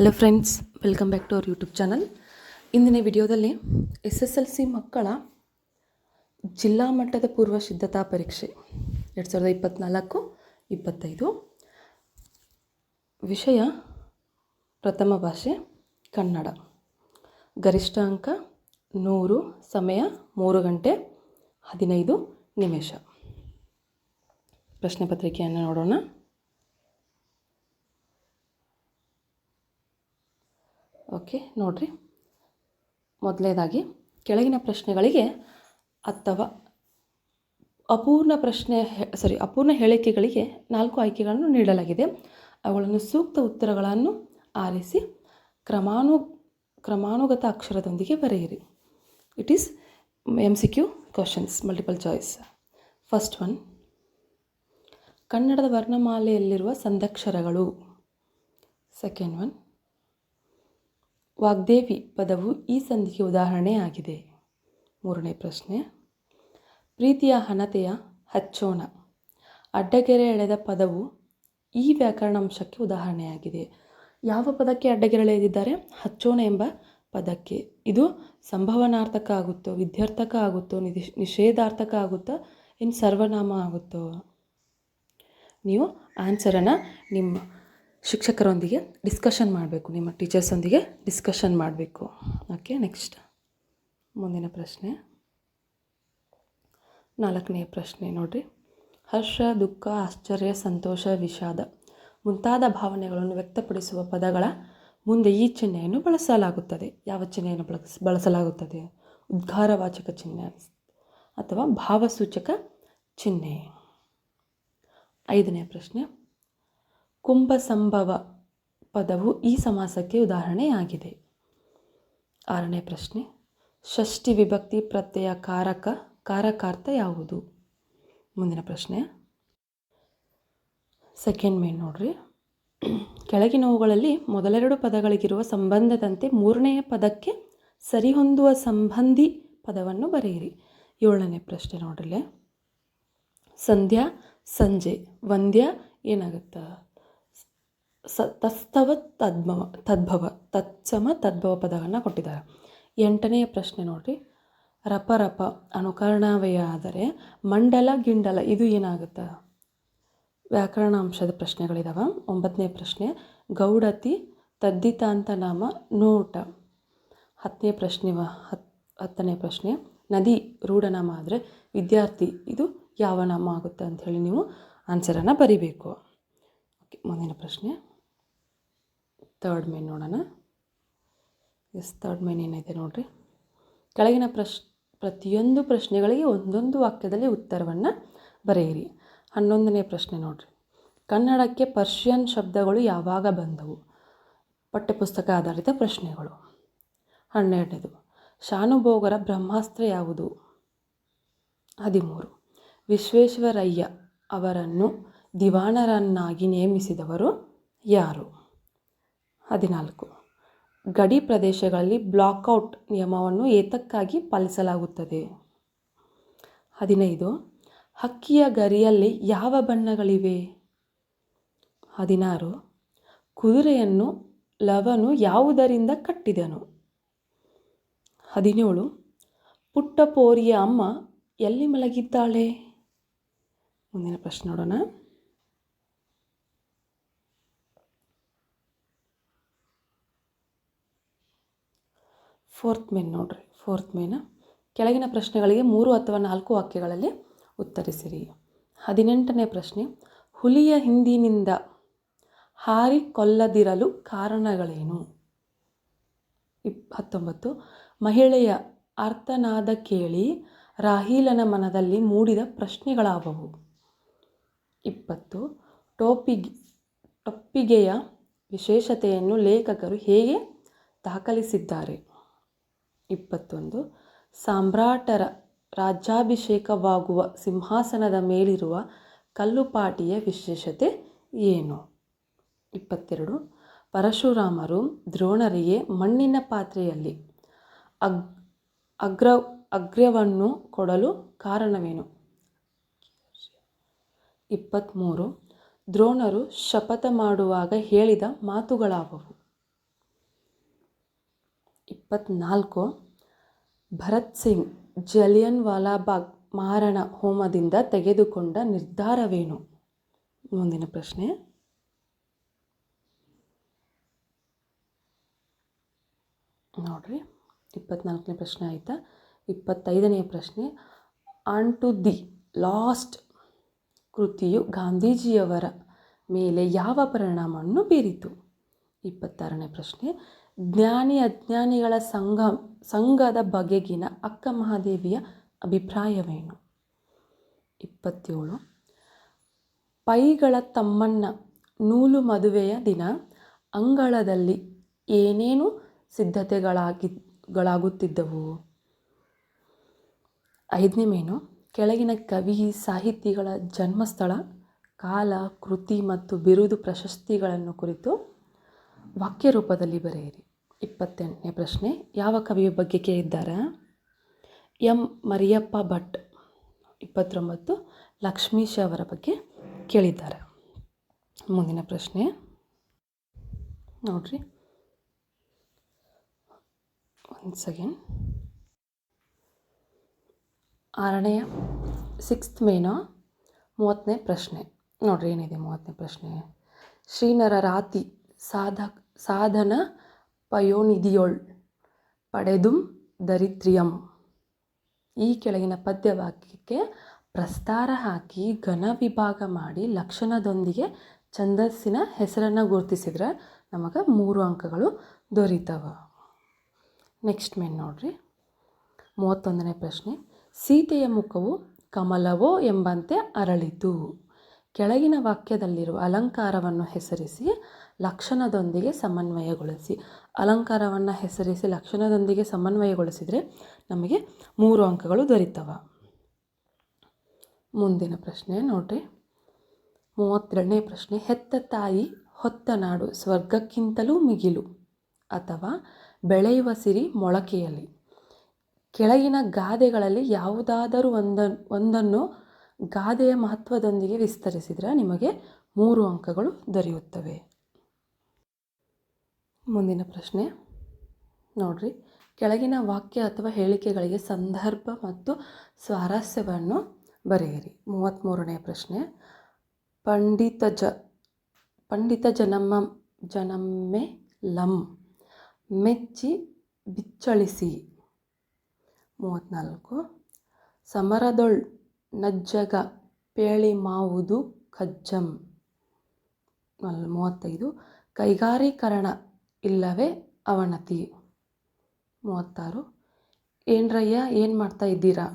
Hello friends welcome back to our YouTube channel ಇಂದಿನ ವಿಡಿಯೋದಲ್ಲಿ S S L C ಮಕ್ಕಳ ಜಿಲ್ಲಾ ಮಟ್ಟದ ಪೂರ್ವ ಸಿದ್ಧತಾ ಪರೀಕ್ಷೆ ಎರಡು ಸಾವಿರದ ಇಪ್ಪತ್ತ್ನಾಲ್ಕು ಇಪ್ಪತ್ತೈದು. ವಿಷಯ ಪ್ರಥಮ ಭಾಷೆ, ಕನ್ನಡ. ಗರಿಷ್ಠ ಅಂಕ ನೂರು, ಸಮಯ ಮೂರು ಗಂಟೆ ಹದಿನೈದು ನಿಮಿಷ. ಪ್ರಶ್ನೆ ಪತ್ರಿಕೆಯನ್ನು ನೋಡೋಣ. ಓಕೆ, ನೋಡಿರಿ. ಮೊದಲನೇದಾಗಿ, ಕೆಳಗಿನ ಪ್ರಶ್ನೆಗಳಿಗೆ ಅಥವಾ ಅಪೂರ್ಣ ಪ್ರಶ್ನೆ ಸಾರಿ ಅಪೂರ್ಣ ಹೇಳಿಕೆಗಳಿಗೆ ನಾಲ್ಕು ಆಯ್ಕೆಗಳನ್ನು ನೀಡಲಾಗಿದೆ. ಅವುಗಳನ್ನು ಸೂಕ್ತ ಉತ್ತರಗಳನ್ನು ಆರಿಸಿ ಕ್ರಮಾನು, ಕ್ರಮಾನುಗತ ಅಕ್ಷರದೊಂದಿಗೆ ಬರೆಯಿರಿ. It is M C Q questions multiple choice first one ಕನ್ನಡದ ವರ್ಣಮಾಲೆಯಲ್ಲಿರುವ ಸಂದಕ್ಷರಗಳು. ಸೆಕೆಂಡ್ ಒನ್ ವಾಗ್ದೇವಿ ಪದವು ಈ ಸಂಧಿಗೆ ಉದಾಹರಣೆಯಾಗಿದೆ ಮೂರನೇ ಪ್ರಶ್ನೆ. ಪ್ರೀತಿಯ ಹಣತೆಯ ಹಚ್ಚೋಣ. ಅಡ್ಡಗೆರೆ ಎಳೆದ ಪದವು ಈ ವ್ಯಾಕರಣಾಂಶಕ್ಕೆ ಉದಾಹರಣೆಯಾಗಿದೆ. ಯಾವ ಪದಕ್ಕೆ ಅಡ್ಡಗೆರೆ ಎಳೆದಿದ್ದಾರೆ? ಹಚ್ಚೋಣ ಎಂಬ ಪದಕ್ಕೆ. ಇದು ಸಂಭವನಾರ್ಥಕ ಆಗುತ್ತೋ, ವಿದ್ಯಾರ್ಥಕ ಆಗುತ್ತೋ, ನಿಧಿ, ನಿಷೇಧಾರ್ಥಕ ಆಗುತ್ತೋ ಇನ್ನು ಸರ್ವನಾಮ ಆಗುತ್ತೋ? ನೀವು ಆನ್ಸರನ್ನು ನಿಮ್ಮ ಶಿಕ್ಷಕರೊಂದಿಗೆ ಡಿಸ್ಕಷನ್ ಮಾಡಬೇಕು, ನಿಮ್ಮ ಟೀಚರ್ಸೊಂದಿಗೆ ಡಿಸ್ಕಷನ್ ಮಾಡಬೇಕು. ಓಕೆ ನೆಕ್ಸ್ಟ್ ಮುಂದಿನ ಪ್ರಶ್ನೆ. ನಾಲ್ಕನೇ ಪ್ರಶ್ನೆ ನೋಡಿರಿ. ಹರ್ಷ, ದುಃಖ, ಆಶ್ಚರ್ಯ, ಸಂತೋಷ, ವಿಷಾದ ಮುಂತಾದ ಭಾವನೆಗಳನ್ನು ವ್ಯಕ್ತಪಡಿಸುವ ಪದಗಳ ಮುಂದೆ ಈ ಚಿಹ್ನೆಯನ್ನು ಬಳಸಲಾಗುತ್ತದೆ. ಯಾವ ಚಿಹ್ನೆಯನ್ನು ಬಳಸ, ಬಳಸಲಾಗುತ್ತದೆ? ಉದ್ಗಾರವಾಚಕ ಚಿಹ್ನೆ ಅಥವಾ ಭಾವಸೂಚಕ ಚಿಹ್ನೆ. ಐದನೇ ಪ್ರಶ್ನೆ. ಕುಂಭಸಂಭವ ಪದವು ಈ ಸಮಾಸಕ್ಕೆ ಉದಾಹರಣೆಯಾಗಿದೆ. ಆರನೇ ಪ್ರಶ್ನೆ. ಷಷ್ಠಿ ವಿಭಕ್ತಿ ಪ್ರತ್ಯಯ ಕಾರಕ, ಕಾರಕಾರ್ಥ ಯಾವುದು? ಮುಂದಿನ ಪ್ರಶ್ನೆ. ಸೆಕೆಂಡ್ ಮೇನ್ ನೋಡ್ರಿ. ಕೆಳಗಿನವುಗಳಲ್ಲಿ ಮೊದಲೆರಡು ಪದಗಳಿಗಿರುವ ಸಂಬಂಧದಂತೆ ಮೂರನೆಯ ಪದಕ್ಕೆ ಸರಿಹೊಂದುವ ಸಂಬಂಧಿ ಪದವನ್ನು ಬರೆಯಿರಿ. ಏಳನೇ ಪ್ರಶ್ನೆ ನೋಡ್ರಿಲ್ಲೇ ಸಂಧ್ಯಾ, ಸಂಜೆ, ವಂದ್ಯ ಏನಾಗುತ್ತೆ? ಸ ತಸ್ತವ ತದ್ಭವ ತದ್ಭವ, ತತ್ಸಮ ತದ್ಭವ ಪದವನ್ನು ಕೊಟ್ಟಿದ್ದಾರೆ. ಎಂಟನೆಯ ಪ್ರಶ್ನೆ ನೋಡಿರಿ. ರಪ ರಪ ಅನುಕರಣಾವಯ ಆದರೆ ಮಂಡಲ ಗಿಂಡಲ, ಇದು ಏನಾಗುತ್ತೆ? ವ್ಯಾಕರಣಾಂಶದ ಪ್ರಶ್ನೆಗಳಿದಾವೆ. ಒಂಬತ್ತನೇ ಪ್ರಶ್ನೆ, ಗೌಡತಿ ತದ್ದಿತಾಂತ ನಾಮ ನೋಟ. ಹತ್ತನೇ ಪ್ರಶ್ನೆ ಹತ್, ಹತ್ತನೇ ಪ್ರಶ್ನೆ, ನದಿ ರೂಢನಾಮ ಆದರೆ ವಿದ್ಯಾರ್ಥಿ, ಇದು ಯಾವ ನಾಮ ಆಗುತ್ತೆ ಅಂಥೇಳಿ ನೀವು ಆನ್ಸರನ್ನು ಬರಿಬೇಕು. ಓಕೆ, ಮುಂದಿನ ಪ್ರಶ್ನೆ. ತರ್ಡ್ ಮೇನ್ ನೋಡೋಣ. ಎಸ್ ತರ್ಡ್ ಮೇನ್ ಏನಿದೆ ನೋಡಿರಿ? ಕೆಳಗಿನ ಪ್ರಶ್, ಪ್ರತಿಯೊಂದು ಪ್ರಶ್ನೆಗಳಿಗೆ ಒಂದೊಂದು ವಾಕ್ಯದಲ್ಲಿ ಉತ್ತರವನ್ನು ಬರೆಯಿರಿ. ಹನ್ನೊಂದನೇ ಪ್ರಶ್ನೆ ನೋಡಿರಿ. ಕನ್ನಡಕ್ಕೆ ಪರ್ಷಿಯನ್ ಶಬ್ದಗಳು ಯಾವಾಗ ಬಂದವು? ಪಠ್ಯಪುಸ್ತಕ ಆಧಾರಿತ ಪ್ರಶ್ನೆಗಳು. ಹನ್ನೆರಡನೇದು. ಶಾನುಭೋಗರ ಬ್ರಹ್ಮಾಸ್ತ್ರ ಯಾವುದು? ಹದಿಮೂರು. ವಿಶ್ವೇಶ್ವರಯ್ಯ ಅವರನ್ನು ದಿವಾನರನ್ನಾಗಿ ನೇಮಿಸಿದವರು ಯಾರು? ಹದಿನಾಲ್ಕು. ಗಡಿ ಪ್ರದೇಶಗಳಲ್ಲಿ ಬ್ಲಾಕೌಟ್ ನಿಯಮವನ್ನು ಏತಕ್ಕಾಗಿ ಪಾಲಿಸಲಾಗುತ್ತದೆ? ಹದಿನೈದು. ಹಕ್ಕಿಯ ಗರಿಯಲ್ಲಿ ಯಾವ ಬಣ್ಣಗಳಿವೆ? ಹದಿನಾರು. ಕುದುರೆಯನ್ನು, ಲವನು ಯಾವುದರಿಂದ ಕಟ್ಟಿದನು? ಹದಿನೇಳು. ಪುಟ್ಟಪೋರಿಯ ಅಮ್ಮ ಎಲ್ಲಿ ಮಲಗಿದ್ದಾಳೆ? ಮುಂದಿನ ಪ್ರಶ್ನೆ ನೋಡೋಣ. ಫೋರ್ತ್ ಮೇನ್ ನೋಡ್ರಿ. ಫೋರ್ತ್ ಮೇನ ಕೆಳಗಿನ ಪ್ರಶ್ನೆಗಳಿಗೆ ಮೂರು ಅಥವಾ ನಾಲ್ಕು ವಾಕ್ಯಗಳಲ್ಲಿ ಉತ್ತರಿಸಿರಿ. ಹದಿನೆಂಟನೇ ಪ್ರಶ್ನೆ, ಹುಲಿಯ ಹಿಂದಿನಿಂದ ಹಾರಿ ಕೊಲ್ಲದಿರಲು ಕಾರಣಗಳೇನು? ಇಪ್, ಹತ್ತೊಂಬತ್ತು, ಮಹಿಳೆಯ ಅರ್ಥನಾದ ಕೇಳಿ ರಾಹೀಲನ ಮನದಲ್ಲಿ ಮೂಡಿದ ಪ್ರಶ್ನೆಗಳಾವವು. ಇಪ್ಪತ್ತು ಟೋಪಿಗ್ ಟೊಪ್ಪಿಗೆಯ ವಿಶೇಷತೆಯನ್ನು ಲೇಖಕರು ಹೇಗೆ ದಾಖಲಿಸಿದ್ದಾರೆ? ಇಪ್ಪತ್ತೊಂದು. ಸಾಮ್ರಾಟರ ರಾಜ್ಯಾಭಿಷೇಕವಾಗುವ ಸಿಂಹಾಸನದ ಮೇಲಿರುವ ಕಲ್ಲುಪಾಟಿಯ ವಿಶೇಷತೆ ಏನು? ಇಪ್ಪತ್ತೆರಡು. ಪರಶುರಾಮರು ದ್ರೋಣರಿಗೆ ಮಣ್ಣಿನ ಪಾತ್ರೆಯಲ್ಲಿ ಅಗ್, ಅಗ್ರ ಅಗ್ರವನ್ನು ಕೊಡಲು ಕಾರಣವೇನು? ಇಪ್ಪತ್ತ್ಮೂರು ದ್ರೋಣರು ಶಪಥ ಮಾಡುವಾಗ ಹೇಳಿದ ಮಾತುಗಳಾವವು. ಇಪ್ಪತ್ತ್ನಾಲ್ಕು ಭರತ್ ಸಿಂಗ್ ಜಲಿಯನ್ ವಾಲಾಬಾಗ್ ಮಾರಣ ಹೋಮದಿಂದ ತೆಗೆದುಕೊಂಡ ನಿರ್ಧಾರವೇನು? ಮುಂದಿನ ಪ್ರಶ್ನೆ. ನೋಡ್ರಿ, ಇಪ್ಪತ್ನಾಲ್ಕನೇ ಪ್ರಶ್ನೆ ಆಯಿತಾ? ಇಪ್ಪತ್ತೈದನೆಯ ಪ್ರಶ್ನೆ. ಆನ್ ಟು ದಿ ಲಾಸ್ಟ್ ಕೃತಿಯು ಗಾಂಧೀಜಿಯವರ ಮೇಲೆ ಯಾವ ಪರಿಣಾಮವನ್ನು ಬೀರಿತು? ಇಪ್ಪತ್ತಾರನೇ ಪ್ರಶ್ನೆ. ಜ್ಞಾನಿ ಅಜ್ಞಾನಿಗಳ ಸಂಘ, ಸಂಘದ ಬಗೆಗಿನ ಅಕ್ಕ ಮಹಾದೇವಿಯ ಅಭಿಪ್ರಾಯವೇನು? ಇಪ್ಪತ್ತೇಳು. ಪೈಗಳ ತಮ್ಮಣ್ಣ ನೂಲು ಮದುವೆಯ ದಿನ ಅಂಗಳದಲ್ಲಿ ಏನೇನು ಸಿದ್ಧತೆಗಳಾಗಿಗಳಾಗುತ್ತಿದ್ದವು ಐದನೇ ಮೇನು. ಕೆಳಗಿನ ಕವಿ ಸಾಹಿತಿಗಳ ಜನ್ಮಸ್ಥಳ, ಕಾಲ, ಕೃತಿ ಮತ್ತು ಬಿರುದು ಪ್ರಶಸ್ತಿಗಳನ್ನು ಕುರಿತು ವಾಕ್ಯ ರೂಪದಲ್ಲಿ ಬರೆಯಿರಿ. ಇಪ್ಪತ್ತೆಂಟನೇ ಪ್ರಶ್ನೆ. ಯಾವ ಕವಿಯ ಬಗ್ಗೆ ಕೇಳಿದ್ದಾರೆ? ಎಂ. ಮರಿಯಪ್ಪ ಭಟ್ ಇಪ್ಪತ್ತೊಂಬತ್ತು ಲಕ್ಷ್ಮೀಶ ಅವರ ಬಗ್ಗೆ ಕೇಳಿದ್ದಾರೆ. ಮುಂದಿನ ಪ್ರಶ್ನೆ. ನೋಡ್ರಿ. ಒಂದು ಸೆಕೆಂಡ್. ಆರನೆಯ ಸಿಕ್ಸ್ತ್ ಮೇನೋ? ಮೂವತ್ತನೇ ಪ್ರಶ್ನೆ. ನೋಡ್ರಿ, ಏನಿದೆ ಮೂವತ್ತನೇ ಪ್ರಶ್ನೆ. ಶ್ರೀನರ ರಾತಿ ಸಾಧ ಸಾಧನ ಪಯೋನಿಧಿಯೊಳ್ ಪಡೆದುಂ ದರಿದ್ರಿಯಂ. ಈ ಕೆಳಗಿನ ಪದ್ಯವಾಕ್ಯಕ್ಕೆ ಪ್ರಸ್ತಾರ ಹಾಕಿ ಘನ ವಿಭಾಗ ಮಾಡಿ ಲಕ್ಷಣದೊಂದಿಗೆ ಛಂದಸ್ಸಿನ ಹೆಸರನ್ನು ಗುರುತಿಸಿದ್ರೆ ನಮಗೆ ಮೂರು ಅಂಕಗಳು ದೊರೀತವ. ನೆಕ್ಸ್ಟ್ ಮೇನ್ ನೋಡ್ರಿ. ಮೂವತ್ತೊಂದನೇ ಪ್ರಶ್ನೆ. ಸೀತೆಯ ಮುಖವು ಕಮಲವೋ ಎಂಬಂತೆ ಅರಳಿತು. ಕೆಳಗಿನ ವಾಕ್ಯದಲ್ಲಿರುವ ಅಲಂಕಾರವನ್ನು ಹೆಸರಿಸಿ ಲಕ್ಷಣದೊಂದಿಗೆ ಸಮನ್ವಯಗೊಳಿಸಿ. ಅಲಂಕಾರವನ್ನು ಹೆಸರಿಸಿ ಲಕ್ಷಣದೊಂದಿಗೆ ಸಮನ್ವಯಗೊಳಿಸಿದರೆ ನಮಗೆ ಮೂರು ಅಂಕಗಳು ದೊರೀತವ. ಮುಂದಿನ ಪ್ರಶ್ನೆ, ನೋಡ್ರಿ. ಮೂವತ್ತೆರಡನೇ ಪ್ರಶ್ನೆ, ಹೆತ್ತ ತಾಯಿ ಹೊತ್ತ ನಾಡು ಸ್ವರ್ಗಕ್ಕಿಂತಲೂ ಮಿಗಿಲು ಅಥವಾ ಬೆಳೆಯುವ ಸಿರಿ ಮೊಳಕೆಯಲ್ಲಿ. ಕೆಳಗಿನ ಗಾದೆಗಳಲ್ಲಿ ಯಾವುದಾದರೂ ಒಂದ, ಒಂದನ್ನು ಗಾದೆಯ ಮಹತ್ವದೊಂದಿಗೆ ವಿಸ್ತರಿಸಿದರೆ ನಿಮಗೆ ಮೂರು ಅಂಕಗಳು ದೊರೆಯುತ್ತವೆ. ಮುಂದಿನ ಪ್ರಶ್ನೆ. ನೋಡ್ರಿ. ಕೆಳಗಿನ ವಾಕ್ಯ ಅಥವಾ ಹೇಳಿಕೆಗಳಿಗೆ ಸಂದರ್ಭ ಮತ್ತು ಸ್ವಾರಸ್ಯವನ್ನು ಬರೆಯಿರಿ. ಮೂವತ್ತ್ಮೂರನೇ ಪ್ರಶ್ನೆ. ಪಂಡಿತ ಜ, ಪಂಡಿತ ಜನಮ್ಮ, ಜನಮ್ಮೆ ಲಂ, ಮೆಚ್ಚಿ ಬಿಚ್ಚಳಿಸಿ. ಮೂವತ್ತ್ನಾಲ್ಕು. ಸಮರದೊಳ್ ನಜ್ಜಗ ಪೇಳಿ ಮಾವುದು ಅಲ್ಲ ಮೂವತ್ತೈದು. ಕೈಗಾರೀಕರಣ ಇಲ್ಲವೇ ಅವನತಿ? ಮೂವತ್ತಾರು. ಏನ್ರಯ್ಯ, ಏನು ಮಾಡ್ತಾ ಇದ್ದೀರಾ?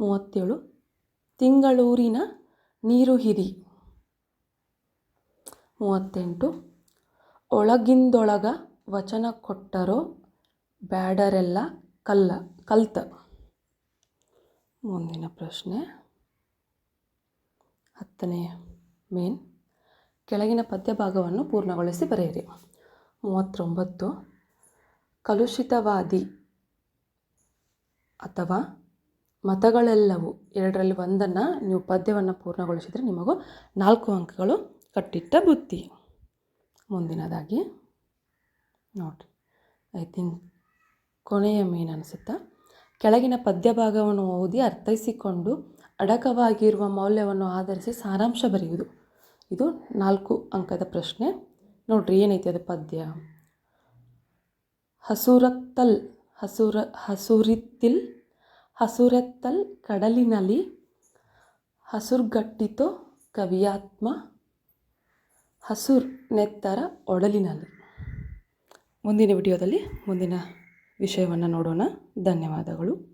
ಮೂವತ್ತೇಳು. ತಿಂಗಳೂರಿನ ನೀರು ಹಿರಿ ಮೂವತ್ತೆಂಟು. ಒಳಗಿಂದೊಳಗ ವಚನ ಕೊಟ್ಟರೋ ಬ್ಯಾಡರೆಲ್ಲ ಕಲ್ಲ, ಕಲ್ತ. ಮುಂದಿನ ಪ್ರಶ್ನೆ. ಹತ್ತನೇ ಮೇನ್. ಕೆಳಗಿನ ಪದ್ಯಭಾಗವನ್ನು ಪೂರ್ಣಗೊಳಿಸಿ ಬರೆಯಿರಿ. ಮೂವತ್ತೊಂಬತ್ತು. ಕಲುಷಿತವಾದಿ ಅಥವಾ ಮತಗಳೆಲ್ಲವೂ ಎರಡರಲ್ಲಿ ಒಂದನ್ನು ನೀವು ಪದ್ಯವನ್ನು ಪೂರ್ಣಗೊಳಿಸಿದರೆ ನಿಮಗೂ ನಾಲ್ಕು ಅಂಕಗಳು ಕಟ್ಟಿಟ್ಟ ಬುತ್ತಿ ಮುಂದಿನದಾಗಿ ನೋಡಿರಿ. ಐ ಥಿಂಕ್ ಕೊನೆಯ ಮೇನ್ ಅನಿಸುತ್ತಾ? ಕೆಳಗಿನ ಪದ್ಯಭಾಗವನ್ನು ಓದಿ ಅರ್ಥೈಸಿಕೊಂಡು ಅಡಕವಾಗಿರುವ ಮೌಲ್ಯವನ್ನು ಆಧರಿಸಿ ಸಾರಾಂಶ ಬರೆಯುವುದು. ಇದು ನಾಲ್ಕು ಅಂಕದ ಪ್ರಶ್ನೆ. ನೋಡ್ರಿ, ಏನೈತಿ ಅದು ಪದ್ಯ? ಹಸುರತ್ತಲ್, ಹಸುರ, ಹಸುರಿತ್ತಿಲ್, ಹಸುರೆತ್ತಲ್ ಕಡಲಿನಲ್ಲಿ, ಹಸುರ್ಗಟ್ಟಿತು ಕವಿಯಾತ್ಮ, ಹಸುರ್ ನೆತ್ತರ ಒಡಲಿನಲ್ಲಿ. ಮುಂದಿನ ವಿಡಿಯೋದಲ್ಲಿ ಮುಂದಿನ ವಿಷಯವನ್ನು ನೋಡೋಣ. ಧನ್ಯವಾದಗಳು.